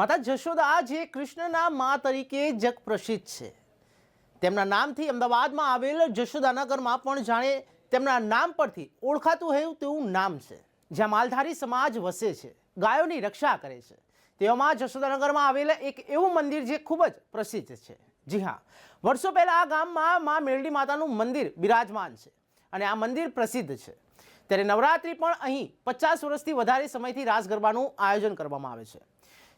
માતા જશોદા જે કૃષ્ણના મા તરીકે જગ પ્રસિદ્ધ છે. તેમના નામથી અમદાવાદમાં આવેલ જશોદાનગરમાં પણ જાણે તેમના નામ પરથી ઓળખાતું હોય તેવું નામ છે. જ્યાં માલધારી સમાજ વસે છે, ગાયોની રક્ષા કરે છે. તેવામાં જશોદાનગરમાં આવેલ એક એવું મંદિર જે ખૂબ જ પ્રસિદ્ધ છે. જી હા, વર્ષો પહેલાં આ ગામમાં મા મેરડી માતાનું મંદિર બિરાજમાન છે અને આ મંદિર પ્રસિદ્ધ છે. ત્યારે નવરાત્રિ પણ અહીં પચાસ વર્ષથી વધારે સમયથી રાસ ગરબાનું આયોજન કરવામાં આવે છે.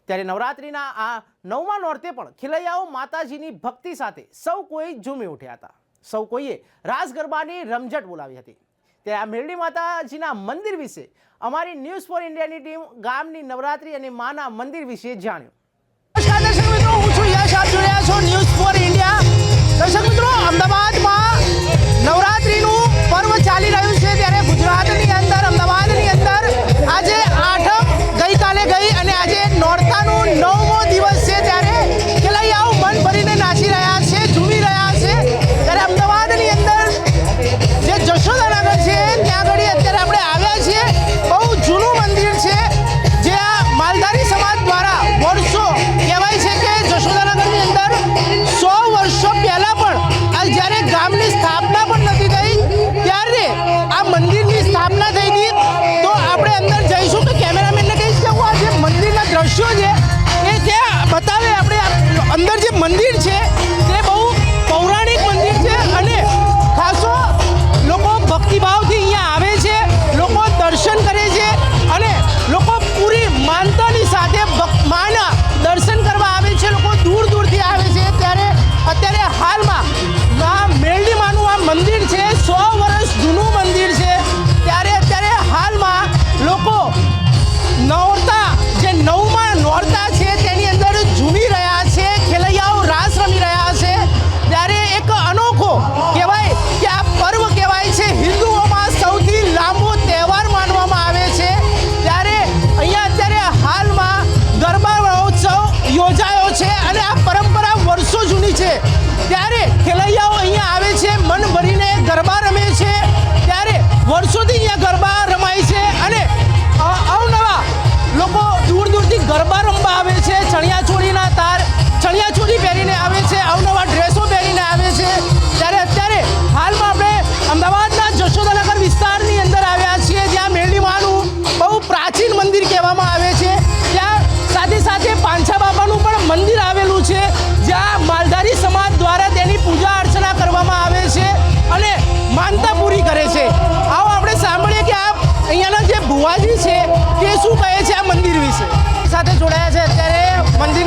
ત્યારે નવરાત્રિના આ નવમા નોરતે પણ ખિલૈયાઓ માતાજીની ભક્તિ સાથે સૌ કોઈ ઝૂમી ઉઠ્યા હતા. સૌ કોઈએ રાસ ગરબાની રમઝટ બોલાવી હતી. ત્યારે આ મેરડી માતાજીના મંદિર વિશે અમારી ન્યૂઝ ફોર ઇન્ડિયાની ટીમ ગામની નવરાત્રિ અને માના મંદિર વિશે જાણ્યું. નમસ્કાર દર્શક મિત્રો ન્યૂઝ ફોર ઇન્ડિયા દર્શક અમદાવાદમાં નવરાત્રિનું પર્વ ચાલી રહ્યું છે ત્યારે ગુજરાતની અંદર, અમદાવાદની અંદર આજે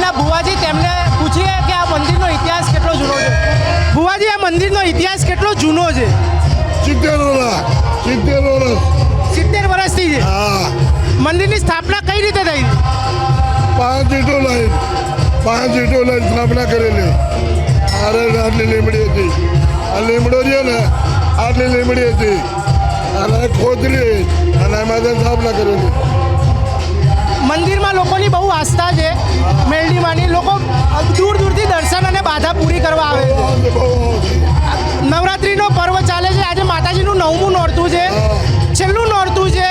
મંદિરના ભુવાજી તેમને પૂછીએ કે આ મંદિરનો ઇતિહાસ કેટલો જૂનો છે? ભુવાજી આ મંદિરનો ઇતિહાસ કેટલો જૂનો છે? સિત્તેર વર્ષ સિત્તેર વર્ષ. સિત્તેર વર્ષથી છે? મંદિરની સ્થાપના કઈ રીતે થઈ? પાંચ ઈટો લાઈન પાંચ ઈટો લાઈન સ્થાપના કરેલી. અરે આટલી લીમડી હતી. આ લીમડો છે ને આટલી લીમડી હતી. અને ખોદરી અને એમાં સ્થાપના કરેલી. મંદિરમાં લોકોની બહુ આસ્થા છે મેલડીમાંની. લોકો દૂર દૂરથી દર્શન અને બાધા પૂરી કરવા આવે નવરાત્રિનો પર્વ ચાલે છે. આજે માતાજીનું નવમું નોરતું છે. છેલ્લું નોરતું છે.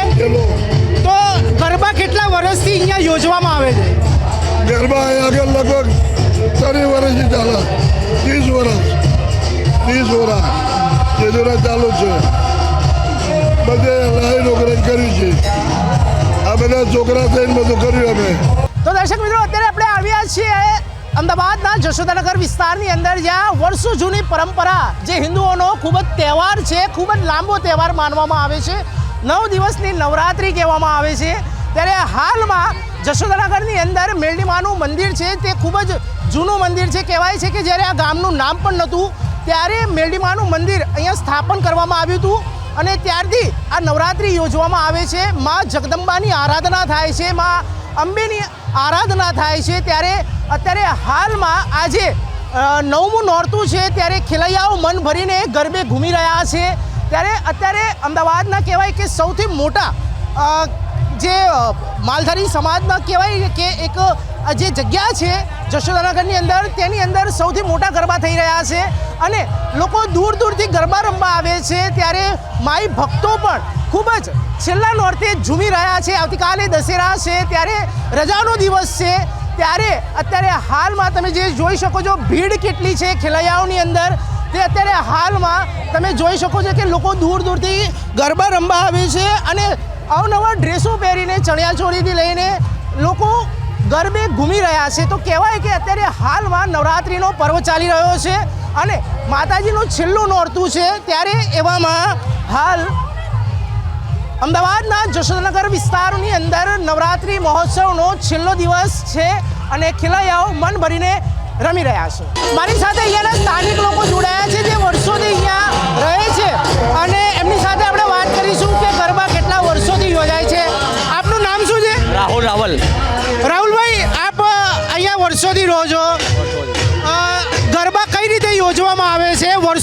તો ગરબા કેટલા વર્ષથી અહીંયા યોજવામાં આવે છે? ગરબા આગળ લગભગ ત્રણ વર્ષથી ચાલે. ત્રીસ વર્ષ. ત્રીસ વર્ષ. જે ચાલુ છે. બધે લાઈન કર્યું કરી છે. બધા છોકરા થઈને બધું કર્યું અમે. તો દર્શક મિત્રો, અત્યારે આપણે આવ્યા છીએ અમદાવાદના જશોદાનગર વિસ્તારની અંદર, જ્યાં વર્ષો જૂની પરંપરા, જે હિન્દુઓનો ખૂબ જ તહેવાર છે, ખૂબ જ લાંબો તહેવાર માનવામાં આવે છે. નવ દિવસની નવરાત્રિ કહેવામાં આવે છે. ત્યારે હાલમાં જશોદાનગરની અંદર મેરડીમાનું મંદિર છે, તે ખૂબ જ જૂનું મંદિર છે. કહેવાય છે કે જ્યારે આ ગામનું નામ પણ નહોતું, ત્યારે મેરડીમાનું મંદિર અહીંયા સ્થાપન કરવામાં આવ્યું હતું. અને ત્યારથી આ નવરાત્રિ યોજવામાં આવે છે. માં જગદંબાની આરાધના થાય છે, માં અંબેની આરાધના થાય છે. ત્યારે અત્યારે હાલમાં આજે નવમું નોરતું છે, ત્યારે ખેલૈયાઓ મન ભરીને ગરબે ઘૂમી રહ્યા છે. ત્યારે અત્યારે અમદાવાદના કહેવાય કે સૌથી મોટા જે માલધારી સમાજના કહેવાય કે એક જે જગ્યા છે જશોદાનગરની અંદર, તેની અંદર સૌથી મોટા ગરબા થઈ રહ્યા છે અને લોકો દૂર દૂરથી ગરબા રમવા આવે છે. ત્યારે માઈ ભક્તો પણ ખૂબ જ છેલ્લા નોરતે ઝૂમી રહ્યા છે. આવતીકાલે દશેરા છે, ત્યારે રજાનો દિવસ છે. ત્યારે અત્યારે હાલમાં તમે જે જોઈ શકો છો, ભીડ કેટલી છે ખેલૈયાઓની અંદર. તે અત્યારે હાલમાં તમે જોઈ શકો છો કે લોકો દૂર દૂરથી ગરબા રમવા આવે છે અને અવનવા ડ્રેસો પહેરીને ચણિયાચોળીથી લઈને લોકો ગરબે ઘૂમી રહ્યા છે. તો કહેવાય કે અત્યારે હાલમાં નવરાત્રિનો પર્વ ચાલી રહ્યો છે અને માતાજીનું છેલ્લું નોરતું છે. ત્યારે એવામાં હાલ અમદાવાદના જશોદનગર વિસ્તારની અંદર નવરાત્રિ મહોત્સવનો છેલ્લો દિવસ છે અને ખેલૈયાઓ મન ભરીને રમી રહ્યા છે. મારી સાથે અહીંયાના સ્થાનિક લોકો જોડાયા છે જે વર્ષોથી અહીંયા રહે છે અને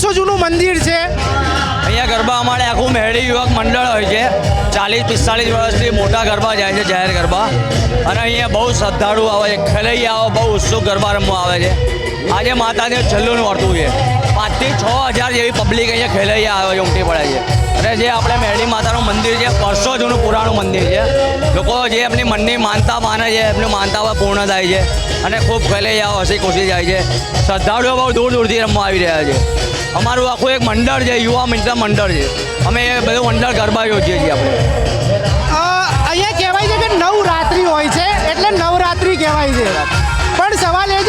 વર્ષો જૂનું મંદિર છે. અહીંયા ગરબા અમારે આખું મહેડી યુવક મંડળ હોય છે. ચાલીસ, પિસ્તાલીસ વર્ષથી મોટા ગરબા જાય છે, જાહેર ગરબા. અને અહીંયા બહુ શ્રદ્ધાળુ આવે છે, ખેલૈયાઓ બહુ ઉત્સુક ગરબા રમવા આવે છે. આજે માતાજીનું છેલ્લું નોરતું છે. પાંચથી છ હજાર જેવી પબ્લિક અહીંયા ખેલૈયા આવે છે, ઉમટી પડે છે. અને જે આપણે મહેડી માતાનું મંદિર છે વર્ષો જૂનું પુરાણું મંદિર છે. લોકો જે એમની મનની માનતા માને છે, એમની માનતા પૂર્ણ થાય છે. અને ખૂબ ખેલૈયાઓ હસી ખુશી જાય છે. શ્રદ્ધાળુઓ બહુ દૂર દૂરથી રમવા આવી રહ્યા છે. અમારું આખું એક મંડળ છે, યુવા મિત્ર મંડળ છે. અમે બધું મંડળ ગરબા યોજીએ છીએ આપણે. અહીંયા કહેવાય છે કે નવરાત્રિ હોય છે, એટલે નવરાત્રિ કહેવાય છે. પણ સવાલ એ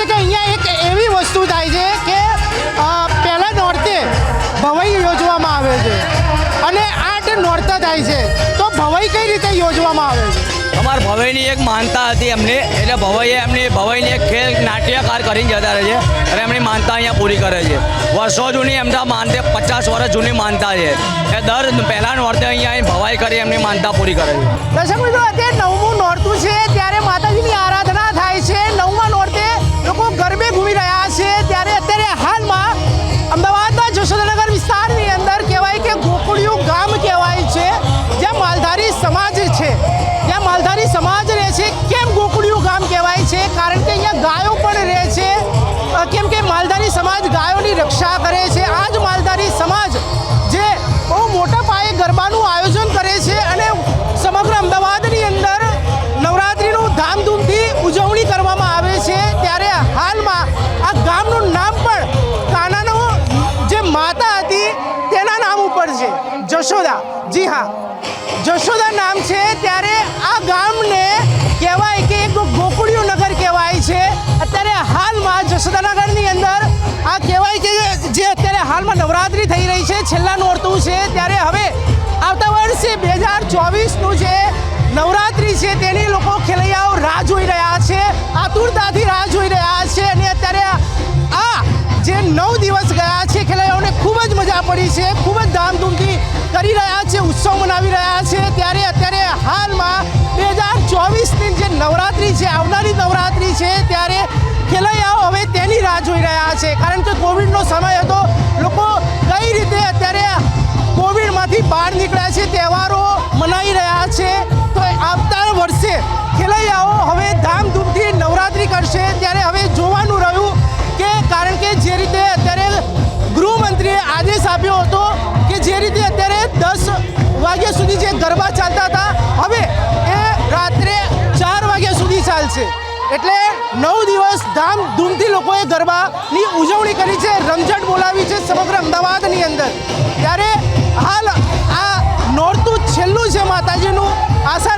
ભવાઈની એક માનતા હતી એમની. એટલે ભવાઈએ એમની ભવાઈની એક ખેલ નાટ્યકાર કરીને જતા રહે છે. અને એમની માનતા અહીંયા પૂરી કરે છે. વર્ષો જૂની એમના માનતે, પચાસ વર્ષ જૂની માનતા છે. એ દર પહેલાં નોરતે અહીંયા આવીને ભવાઈ કરી એમની માનતા પૂરી કરે છે. દર્શક મિત્રો, અત્યારે નવમું નોરતું છે. ત્યારે માતાજીની આરાધના થાય છે. નવમા જશોદા નામ છે, ત્યારે આ ગામને કહેવાય કે એક ગોકુળિયું નગર કહેવાય છે. અત્યારે હાલમાં જશોદાનગરની અંદર આ કહેવાય કે જે અત્યારે હાલમાં નવરાત્રિ થઈ રહી છે, છેલ્લા નોરતું છે, ત્યારે હવે આવતા વર્ષે બે હજાર ચોવીસનું જે નવરાત્રિ છે, તેની લોકો ખેલૈયાઓ રાહ જોઈ રહ્યા છે, આતુરતાથી રાહ જોઈ રહ્યા છે અને અત્યારે આ જે નવ દિવસ ગયા છે, ખેલૈયાઓને ખૂબ જ મજા પડી છે, ખૂબ જ ધામધૂમથી કરી રહ્યા છે, ઉત્સવ મનાવી રહ્યા છે અત્યારે હાલમાં બે હજાર ચોવીસની જે નવરાત્રિ છે, આવનારી નવરાત્રિ છે, ત્યારે ખેલૈયાઓ હવે તેની રાહ જોઈ રહ્યા છે. કારણ કે કોવિડનો સમય હતો, લોકો કઈ રીતે અત્યારે કોવિડમાંથી બહાર નીકળ્યા છે, તહેવારો મનાવી રહ્યા છે. તો આવતા વર્ષે ખેલૈયાઓ હવે ધામધૂમથી નવરાત્રિ કરશે, ત્યારે હવે જોવાનું વાગ્યા સુધી જે ગરબા ચાલતા હતા, હવે એ રાત્રે ચાર વાગ્યા સુધી ચાલશે. એટલે નવ દિવસ ધામધૂમથી લોકોએ ગરબાની ઉજવણી કરી છે, રમઝટ બોલાવી છે સમગ્ર અમદાવાદની અંદર. ત્યારે હાલ આ નોરતું છેલ્લું છે માતાજીનું. આશા